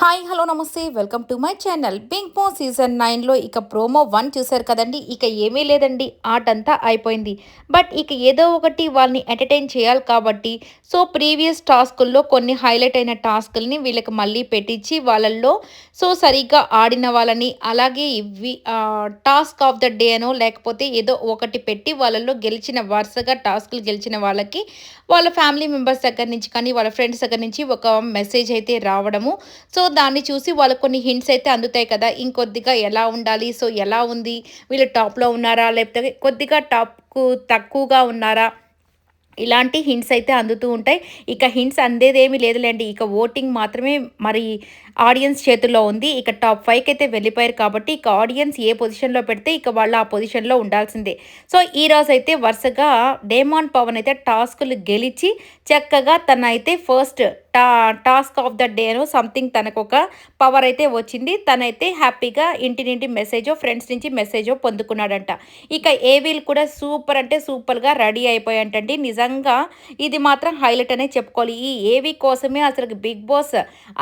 Hi hello నమస్తే. Welcome to my channel Bigg Boss season నైన్లో ఇక ప్రోమో వన్ చూశారు కదండి. ఇక ఏమీ లేదండి. ఆట అంతా అయిపోయింది. బట్ ఇక ఏదో ఒకటి వాళ్ళని ఎంటర్టైన్ చేయాలి కాబట్టి సో ప్రీవియస్ టాస్కుల్లో కొన్ని హైలైట్ అయిన టాస్కుల్ని వీళ్ళకి మళ్ళీ పెట్టించి వాళ్ళల్లో సో సరిగ్గా ఆడిన వాళ్ళని అలాగే ఇవి టాస్క్ ఆఫ్ ద డే అనో లేకపోతే ఏదో ఒకటి పెట్టి వాళ్ళల్లో గెలిచిన వరుసగా టాస్కులు గెలిచిన వాళ్ళకి వాళ్ళ ఫ్యామిలీ మెంబర్స్ దగ్గర నుంచి కానీ వాళ్ళ ఫ్రెండ్స్ దగ్గర నుంచి ఒక మెసేజ్ అయితే రావడము. సో దాన్ని చూసి వాళ్ళకు కొన్ని హింట్స్ అయితే అందుతాయి కదా. ఇంకొద్దిగా ఎలా ఉండాలి? సో ఎలా ఉంది? వీళ్ళు టాప్లో ఉన్నారా? లేకపోతే కొద్దిగా టాప్కు తక్కువగా ఉన్నారా? ఇలాంటి హింట్స్ అయితే అందుతూ ఉంటాయి. ఇక హింట్స్ అందేదేమీ లేదులేండి. ఇక ఓటింగ్ మాత్రమే మరి ఆడియన్స్ చేతుల్లో ఉంది. ఇక టాప్ ఫైవ్కి అయితే వెళ్ళిపోయారు కాబట్టి ఇక ఆడియన్స్ ఏ పొజిషన్లో పెడితే ఇక వాళ్ళు ఆ పొజిషన్లో ఉండాల్సిందే. సో ఈ రోజు అయితే వరుసగా డేమాన్ పవన్ అయితే టాస్కులు గెలిచి చక్కగా తన అయితే ఫస్ట్ టా టాస్క్ ఆఫ్ ద డే అని సంథింగ్ తనకు ఒక పవర్ అయితే వచ్చింది. తనైతే హ్యాపీగా ఇంటి నుండి మెసేజో ఫ్రెండ్స్ నుంచి మెసేజో పొందుకున్నాడంట. ఇక ఏవీలు కూడా సూపర్ అంటే సూపర్గా రెడీ అయిపోయాయంటండి. నిజంగా ఇది మాత్రం హైలైట్ అనే చెప్పుకోవాలి. ఈ ఏవీ కోసమే అసలు బిగ్ బాస్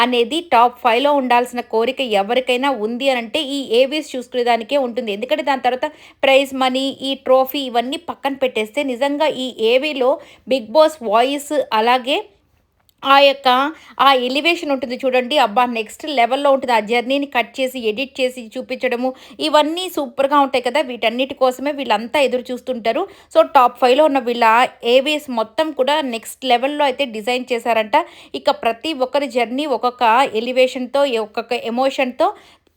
అనేది టాప్ ఫైవ్లో ఉండాల్సిన కోరిక ఎవరికైనా ఉంది అని అంటే ఈ ఏవీస్ చూసుకునేదానికే ఉంటుంది. ఎందుకంటే దాని తర్వాత ప్రైజ్ మనీ ఈ ట్రోఫీ ఇవన్నీ పక్కన పెట్టేస్తే నిజంగా ఈ ఏవీలో బిగ్ బాస్ వాయిస్ అలాగే ఆ యొక్క ఆ ఎలివేషన్ ఉంటుంది చూడండి. అబ్బా నెక్స్ట్ లెవెల్లో ఉంటుంది. ఆ జర్నీని కట్ చేసి ఎడిట్ చేసి చూపించడము. ఇవన్నీ సూపర్గా ఉంటాయి కదా. వీటన్నిటి కోసమే వీళ్ళంతా ఎదురు చూస్తుంటారు. సో టాప్ ఫైవ్లో ఉన్న వీళ్ళ ఏవిఎస్ మొత్తం కూడా నెక్స్ట్ లెవెల్లో అయితే డిజైన్ చేశారంట. ఇక ప్రతి ఒక్కరి జర్నీ ఒక్కొక్క ఎలివేషన్తో ఒక్కొక్క ఎమోషన్తో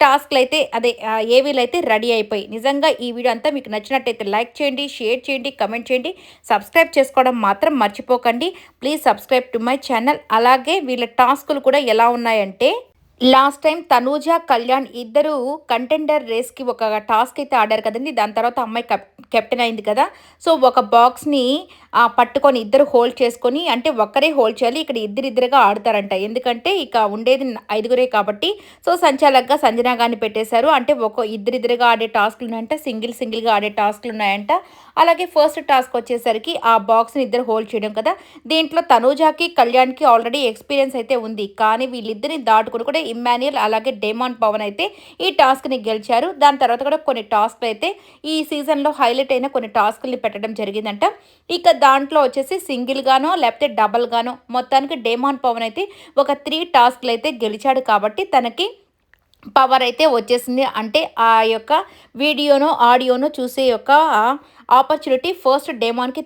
టాస్క్లు అయితే అదే ఏవీలు అయితే రెడీ అయిపోయి. నిజంగా ఈ వీడియో అంతా మీకు నచ్చినట్టయితే లైక్ చేయండి షేర్ చేయండి కమెంట్ చేయండి సబ్స్క్రైబ్ చేసుకోవడం మాత్రం మర్చిపోకండి. Please subscribe to my channel. అలాగే వీళ్ళ టాస్కులు కూడా ఎలా ఉన్నాయంటే లాస్ట్ టైం తనూజ కళ్యాణ్ ఇద్దరు కంటెండర్ రేస్కి ఒక టాస్క్ అయితే ఆడారు కదండి. దాని తర్వాత అమ్మాయి కెప్టెన్ అయింది కదా. సో ఒక బాక్స్ని పట్టుకొని ఇద్దరు హోల్డ్ చేసుకొని అంటే ఒక్కరే హోల్డ్ చేయాలి. ఇక్కడ ఇద్దరిద్దరుగా ఆడతారంట. ఎందుకంటే ఇక ఉండేది ఐదుగురే కాబట్టి. సో సంచాలకగా సంజనా గారిని పెట్టేశారు. అంటే ఒక ఇద్దరిద్దరుగా ఆడే టాస్క్లు ఉన్నాయంట సింగిల్ సింగిల్గా ఆడే టాస్క్లు ఉన్నాయంట అలాగే ఫస్ట్ టాస్క్ వచ్చేసరికి ఆ బాక్స్ని ఇద్దరు హోల్డ్ చేయడం కదా. దీంట్లో తనూజాకి కళ్యాణ్కి ఆల్రెడీ ఎక్స్పీరియన్స్ అయితే ఉంది. కానీ వీళ్ళిద్దరిని దాటుకుని కూడా ఇమ్మాన్యుయల్ అలాగే డేమాన్ పవన్ అయితే ఈ టాస్క్ని గెలిచారు. దాని తర్వాత కూడా కొన్ని టాస్క్లు అయితే ఈ సీజన్లో హైలైట్ అయిన కొన్ని టాస్క్ని పెట్టడం జరిగిందంట. ఇక దాంట్లో వచ్చేసి సింగిల్గానో లేకపోతే డబల్గానో మొత్తానికి డేమాన్ పవన్ అయితే ఒక త్రీ టాస్క్లు అయితే గెలిచాడు కాబట్టి తనకి పవర్ అయితే వచ్చేసింది. అంటే ఆ యొక్క వీడియోను ఆడియోను చూసే యొక్క ఆపర్చునిటీ ఫస్ట్ డేమాన్కి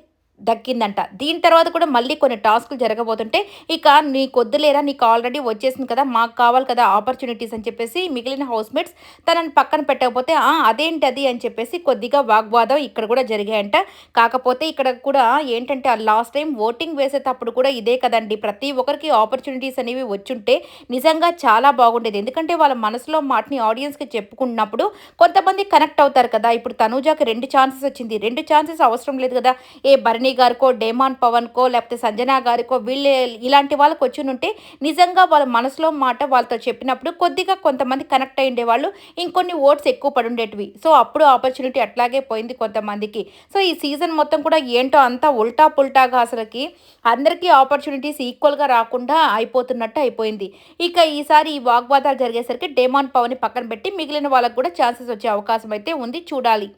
దక్కిందంట. దీని తర్వాత కూడా మళ్ళీ కొన్ని టాస్కులు జరగబోతుంటే ఇక నీ కొద్దులేరా నీకు ఆల్రెడీ వచ్చేసింది కదా మాకు కావాలి కదా ఆపర్చునిటీస్ అని చెప్పేసి మిగిలిన హౌస్మేట్స్ తనని పక్కన పెట్టకపోతే అదేంటి అది అని చెప్పేసి కొద్దిగా వాగ్వాదం ఇక్కడ కూడా జరిగాయంట. కాకపోతే ఇక్కడ కూడా ఏంటంటే ఆ లాస్ట్ టైం ఓటింగ్ వేసేటప్పుడు కూడా ఇదే కదండి. ప్రతి ఒక్కరికి ఆపర్చునిటీస్ అనేవి వచ్చుంటే నిజంగా చాలా బాగుండేది. ఎందుకంటే వాళ్ళ మనసులో మాటని ఆడియన్స్కి చెప్పుకున్నప్పుడు కొంతమంది కనెక్ట్ అవుతారు కదా. ఇప్పుడు తనూజాకి రెండు ఛాన్సెస్ వచ్చింది. రెండు ఛాన్సెస్ అవసరం లేదు కదా. ఏ భరణి గారికో డేమాన్ పవన్కో లేకపోతే సంజనా గారికో వీళ్ళు ఇలాంటి వాళ్ళకి వచ్చి ఉంటే నిజంగా వాళ్ళ మనసులో మాట వాళ్ళతో చెప్పినప్పుడు కొద్దిగా కొంతమంది కనెక్ట్ అయి ఉండేవాళ్ళు. ఇంకొన్ని ఓట్స్ ఎక్కువ పడి ఉండేటివి. సో అప్పుడు ఆపర్చునిటీ అట్లాగే పోయింది కొంతమందికి. సో ఈ సీజన్ మొత్తం కూడా ఏంటో అంతా ఉల్టా పుల్టాగా అసలుకి అందరికీ ఆపర్చునిటీస్ ఈక్వల్గా రాకుండా అయిపోతున్నట్టు అయిపోయింది. ఇక ఈసారి ఈ వాగ్వాదాలు జరిగేసరికి డేమాన్ పవన్ పక్కన పెట్టి మిగిలిన వాళ్ళకు కూడా ఛాన్సెస్ వచ్చే అవకాశం అయితే ఉంది. చూడాలి.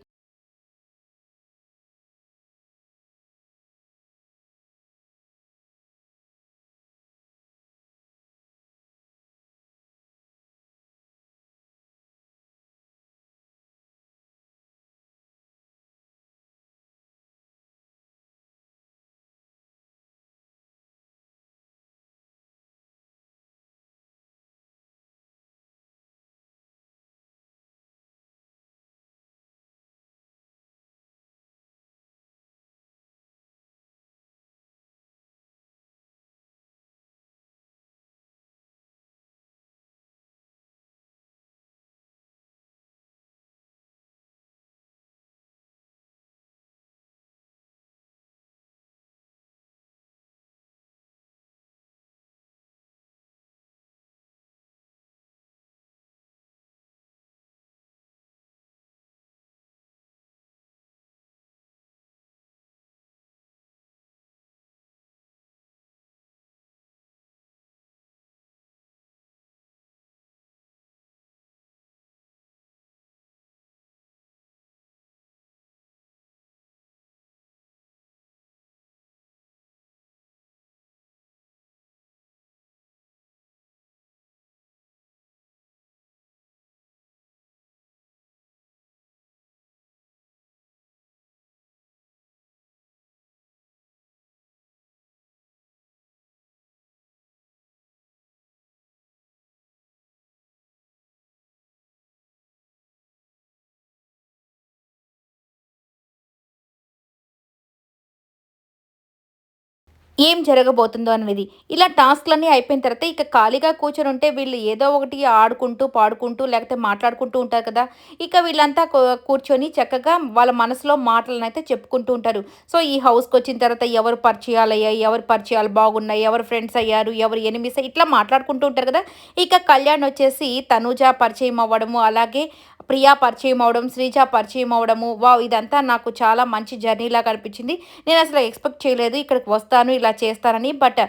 ఏం జరగబోతుందో అనేది. ఇలా టాస్క్లన్నీ అయిపోయిన తర్వాత ఇక ఖాళీగా కూర్చొని ఉంటే వీళ్ళు ఏదో ఒకటి ఆడుకుంటూ పాడుకుంటూ లేకపోతే మాట్లాడుకుంటూ ఉంటారు కదా. ఇక వీళ్ళంతా కూర్చొని చక్కగా వాళ్ళ మనసులో మాటలను అయితే చెప్పుకుంటూ ఉంటారు. సో ఈ హౌస్కి వచ్చిన తర్వాత ఎవరు పరిచయాలు అయ్యాయి ఎవరు పరిచయాలు బాగున్నాయి ఎవరు ఫ్రెండ్స్ అయ్యారు ఎవరు ఎనిమిస్ ఇట్లా మాట్లాడుకుంటూ ఉంటారు కదా. ఇక కళ్యాణ్ వచ్చేసి తనుజ పరిచయం అవ్వడము అలాగే ప్రియా పరిచయం అవడం శ్రీజ పరిచయం అవడము. వా ఇదంతా నాకు చాలా మంచి జర్నీలా కనిపించింది. నేను అసలు ఎక్స్పెక్ట్ చేయలేదు ఇక్కడికి వస్తాను ఇలా చేస్తానని. బట్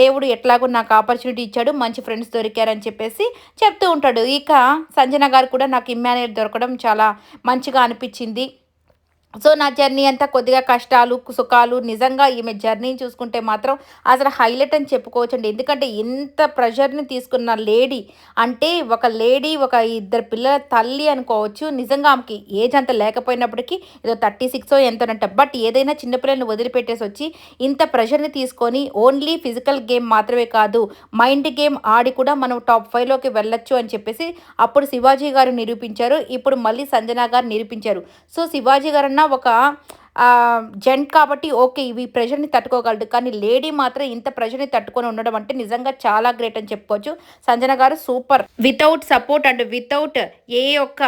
దేవుడు ఎట్లాగో నాకు ఆపర్చునిటీ ఇచ్చాడు మంచి ఫ్రెండ్స్ దొరికారని చెప్పేసి చెప్తూ ఉంటాడు. ఇక సంజన గారు కూడా నాకు ఇమ్మానేర్ దొరకడం చాలా మంచిగా అనిపించింది. సో నా జర్నీ అంతా కొద్దిగా కష్టాలు సుఖాలు నిజంగా ఈమె జర్నీని చూసుకుంటే మాత్రం అసలు హైలైట్ అని చెప్పుకోవచ్చండి. ఎందుకంటే ఇంత ప్రెషర్ని తీసుకున్న లేడీ అంటే ఒక లేడీ ఒక ఇద్దరు పిల్లల తల్లి అనుకోవచ్చు. నిజంగా ఆమెకి ఏజ్ అంత లేకపోయినప్పటికీ ఏదో థర్టీ సిక్స్ ఎంతోనంట బట్ ఏదైనా చిన్నపిల్లల్ని వదిలిపెట్టేసి వచ్చి ఇంత ప్రెషర్ని తీసుకొని ఓన్లీ ఫిజికల్ గేమ్ మాత్రమే కాదు మైండ్ గేమ్ ఆడి కూడా మనం టాప్ ఫైవ్లోకి వెళ్ళొచ్చు అని చెప్పేసి అప్పుడు శివాజీ గారు నిరూపించారు. ఇప్పుడు మళ్ళీ సంజనా గారు నిరూపించారు. సో శివాజీ గారు ఉన్న ఒక జెంట్ కాబట్టి ఓకే ఇవి ప్రెషర్ని తట్టుకోగలడు కానీ లేడీ మాత్రం ఇంత ప్రెషర్ని తట్టుకొని ఉండడం అంటే నిజంగా చాలా గ్రేట్ అని చెప్పుకోవచ్చు. సంజన గారు super. Without support and without a ఒక్క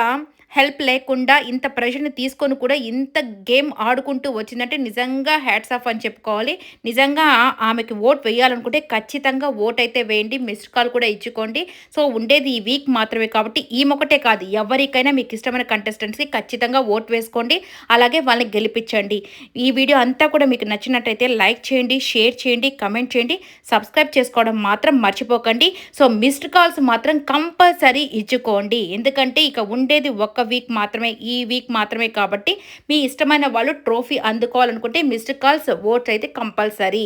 హెల్ప్ లేకుండా ఇంత ప్రెషర్ని తీసుకొని కూడా ఇంత గేమ్ ఆడుకుంటూ వచ్చిందంటే నిజంగా హ్యాట్స్ ఆఫ్ అని చెప్పుకోవాలి. నిజంగా ఆమెకి ఓట్ వేయాలనుకుంటే ఖచ్చితంగా ఓట్ అయితే వేయండి మిస్డ్ కాల్ కూడా ఇచ్చుకోండి. సో ఉండేది ఈ వీక్ మాత్రమే కాబట్టి ఈమొకటే కాదు ఎవరికైనా మీకు ఇష్టమైన కంటెస్టెంట్స్కి ఖచ్చితంగా ఓట్ వేసుకోండి. అలాగే వాళ్ళని గెలిపించండి. ఈ వీడియో అంతా కూడా మీకు నచ్చినట్టయితే లైక్ చేయండి షేర్ చేయండి కమెంట్ చేయండి. సబ్స్క్రైబ్ చేసుకోవడం మాత్రం మర్చిపోకండి. సో మిస్డ్ కాల్స్ మాత్రం కంపల్సరీ ఇచ్చుకోండి. ఎందుకంటే ఇక ఉండేది ఒక్క ఒక్క వీక్ మాత్రమే ఈ వీక్ మాత్రమే కాబట్టి మీ ఇష్టమైన వాళ్ళు ట్రోఫీ అందుకోవాలనుకుంటే మిస్డ్ కాల్స్ ఓట్స్ అయితే కంపల్సరీ